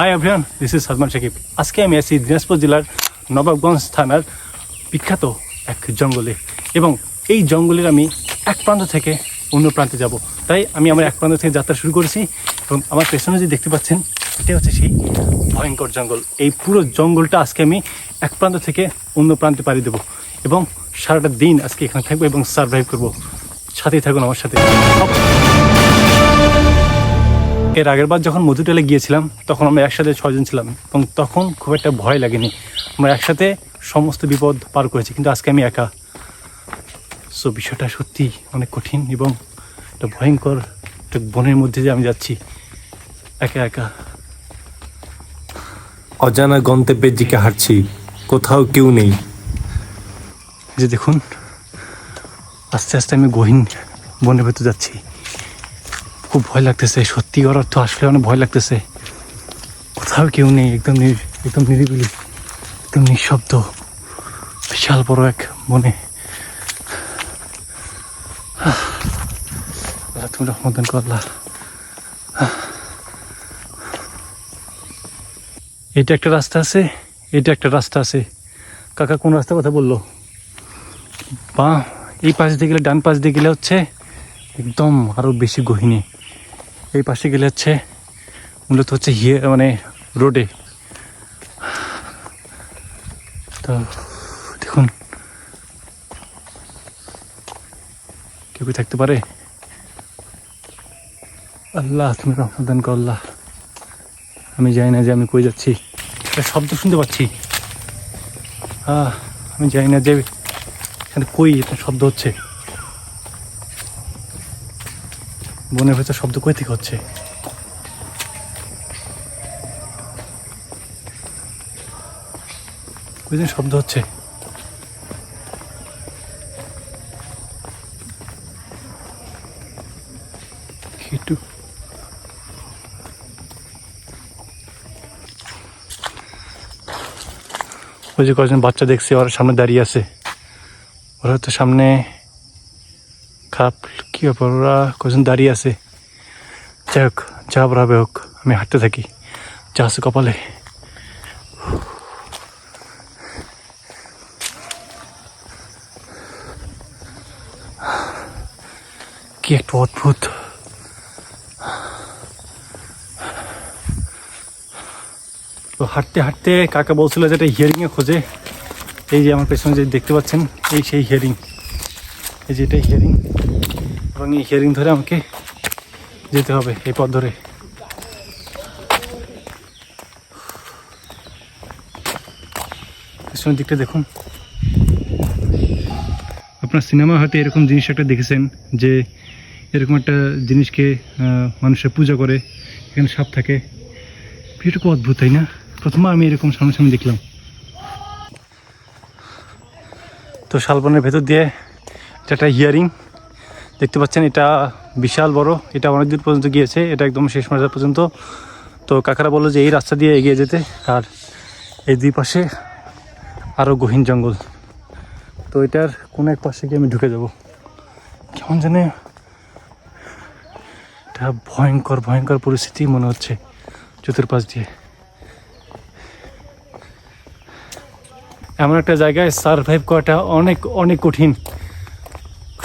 Hi Abhiyan this is Salman Shakib আজকে আমি আছি দিনাজপুর জেলার নবাবগঞ্জ থানার বিখ্যাত এক জঙ্গলে এবং এই জঙ্গলের আমি এক প্রান্ত থেকে অন্য প্রান্তে যাব। তাই আমি আমার এক প্রান্ত থেকে যাত্রা শুরু করেছি এবং আমার পেছনে যে দেখতে পাচ্ছেন, এটা হচ্ছে সেই ভয়ঙ্কর জঙ্গল। এই পুরো জঙ্গলটা আজকে আমি এক প্রান্ত থেকে অন্য প্রান্তে পাড়ি দেবো এবং সারাটা দিন আজকে এখানে থাকব এবং সার্ভাইভ করব। সাথেই থাকুন আমার সাথে। এর আগের বার যখন মধুটেলে গিয়েছিলাম তখন আমরা একসাথে ছয়জন ছিলাম এবং তখন খুব একটা ভয় লাগেনি। আমরা একসাথে সমস্ত বিপদ পার করেছি কিন্তু আজকে আমি একা। সো বিষয়টা সত্যি অনেক কঠিন এবং একটা ভয়ঙ্কর একটা বনের মধ্যে যে আমি যাচ্ছি। একা একা। অজানা গন্তব্যের দিকে হাঁটছি কোথাও কেউ নেই। যে দেখুন আস্তে আস্তে আমি গহীন বনের ভেতর যাচ্ছি। খুব ভয় লাগতেছে সত্যিকার অর্থ আসলে অনেক ভয় লাগতেছে। কোথাও কেউ নেই, একদম একদম নিরিবিলি, একদম নিঃশব্দ, বিশাল বড় এক মনে। আল্লাহ তুমি রহমদান করলা এটা একটা রাস্তা আছে, এটা একটা রাস্তা আছে। কাকা কোন রাস্তার কথা বলল? বা, এই পাশ দিয়ে গেলে ডান পাশ দিয়ে গেলে হচ্ছে একদম আরও বেশি গহিনী। এই পাশে গেলে হচ্ছে, মূলত হচ্ছে হিয়ে মানে রোডে। তো দেখুন, কেউ থাকতে পারে? আল্লাহ, তুমি রহমদান আল্লাহ। আমি জানি না যে আমি কই যাচ্ছি। একটা শব্দ শুনতে পাচ্ছি। আমি জানি না যে এখানে কই এটা শব্দ হচ্ছে। বনের ভেতর শব্দ কই থেকে হচ্ছে? শব্দ হচ্ছে? ওই যে কয়েকজন বাচ্চা দেখছি, ওরা সামনে দাঁড়িয়ে আছে। ওরা হয়তো সামনে খারাপ কি ব্যাপার ওরা কজন দাঁড়িয়ে আছে। যাই হোক যা হবে হোক আমি হাঁটতে থাকি। যা আছে কপালে। কি একটা অদ্ভুত। তো হাঁটতে হাঁটতে কাকা বলছিল যে এটা হিয়ারিংয়ে খোঁজে। এই যে আমার পেছনে যে দেখতে পাচ্ছেন, এই সেই হিয়ারিং এই যে এটাই হিয়ারিং এবং এই হিয়ারিং ধরে আমাকে যেতে হবে এই পথ ধরে। দিকটা দেখুন। আপনার সিনেমা হয়তো এরকম জিনিস একটা দেখেছেন যে এরকম একটা জিনিসকে মানুষের পূজা করে, এখানে সাপ থাকে। এটা খুব অদ্ভুত, তাই না? প্রথমবার আমি এরকম সামনাসামনি দেখলাম। তো শালবনের ভেতর দিয়ে এটা একটা হিয়ারিং দেখতে পাচ্ছেন, এটা বিশাল বড়, এটা অনেক দূর পর্যন্ত গিয়েছে, এটা একদম শেষ মাথা পর্যন্ত। তো কাকারা বলল যে এই রাস্তা দিয়ে এগিয়ে যেতে, আর এই দুই পাশে আরও গহীন জঙ্গল। তো এটার কোনো এক পাশে গিয়ে আমি ঢুকে যাব। কেমন জানে এটা ভয়ঙ্কর ভয়ঙ্কর পরিস্থিতি মনে হচ্ছে চতুর্পাশ দিয়ে। এমন একটা জায়গায় সারভাইভ করাটা অনেক অনেক কঠিন।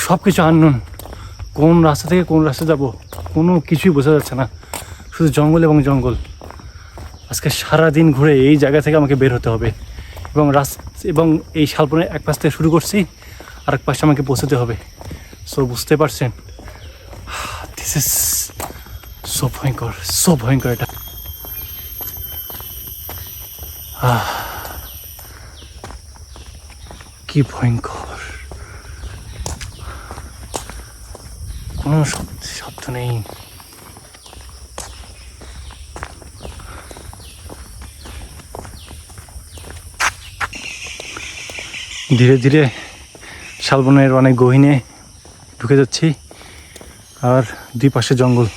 সব কিছু আননোন কোন রাস্তা থেকে কোন রাস্তা যাব, কোনো কিছুই বোঝা যাচ্ছে না। শুধু জঙ্গল এবং জঙ্গল। আজকে সারা দিন ঘুরে এই জায়গা থেকে আমাকে বের হতে হবে। এবং রাস, এবং এই শালপনের এক পাশ থেকে শুরু করছি আর এক পাশে আমাকে পৌঁছতে হবে। সো বুঝতে পারছেন? দিস ইজ সো ভয়ঙ্কর সো ভয়ঙ্কর এটা। কি ভয়ঙ্কর। কোনো শব্দ নেই। ধীরে ধীরে শালবনের অনেক গহীনে ঢুকে যাচ্ছি, আর দুই পাশে জঙ্গল।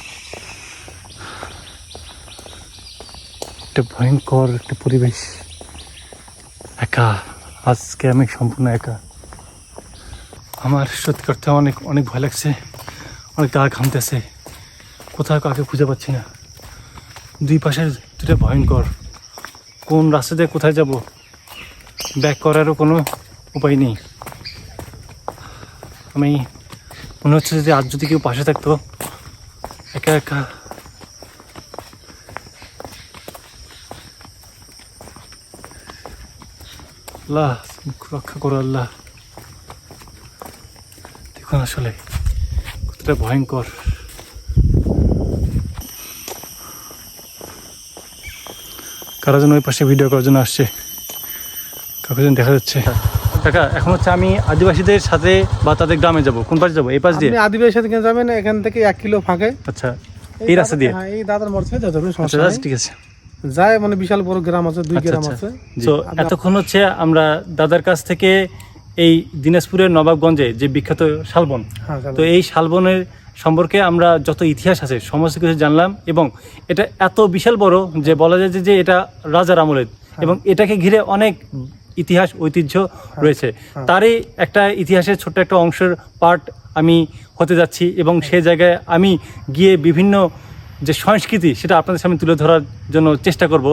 একটা ভয়ঙ্কর একটা পরিবেশ। একা। আজকে আমি সম্পূর্ণ একা। আমার সত্যি করতে অনেক অনেক ভয় লাগছে। অনেক গা ঘামতেছে। কোথাও কাকে খুঁজে পাচ্ছি না। দুই পাশের দুটা ভয়ঙ্কর। কোন রাস্তা দিয়ে কোথায় যাব? ব্যাক করারও কোনো উপায় নেই। আমি মনে হচ্ছে যে আজ যদি কেউ পাশে থাকতো, একা একা আল্লাহ রক্ষা করো আল্লাহ। দেখুন আসলে। কতটা ভয়ঙ্কর। কারা যেন ওই পাশে ভিডিও করার জন্য আসছে কাউকে যেন দেখা যাচ্ছে। কাকা এখন হচ্ছে আমি আদিবাসীদের সাথে বা তাদের গ্রামে যাব। কোন পাশে যাব? এই পাশ দিয়ে? আপনি আদিবাসী সাথে যাবেন? এখান থেকে এক কিলো ফাঁকে। আচ্ছা এই রাস্তা দিয়ে? হ্যাঁ এই দাদার মোড় থেকে যেতে হবে আচ্ছা সমস্যা ঠিক আছে। যায় মানে বিশাল বড় গ্রাম আছে দুই আচ্ছা, গ্রাম আচ্ছা। আছে। তো এতক্ষণ হচ্ছে আমরা দাদার কাছ থেকে এই দিনাজপুরের নবাবগঞ্জে যে বিখ্যাত শালবন হ্যাঁ, তো এই শালবনের সম্পর্কে আমরা যত ইতিহাস আছে সমস্ত কিছু জানলাম এবং এটা এত বিশাল বড় যে বলা যায় যে- এটা রাজার আমলের হ্যাঁ। এবং এটাকে ঘিরে অনেক ইতিহাস ঐতিহ্য রয়েছে হ্যাঁ। তারই একটা ইতিহাসের ছোট্ট একটা অংশের পার্ট আমি হতে যাচ্ছি এবং সে জায়গায় আমি গিয়ে বিভিন্ন যে সংস্কৃতি সেটা আপনাদের সামনে তুলে ধরার জন্য চেষ্টা করব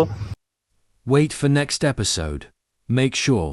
Wait for next episode. Make sure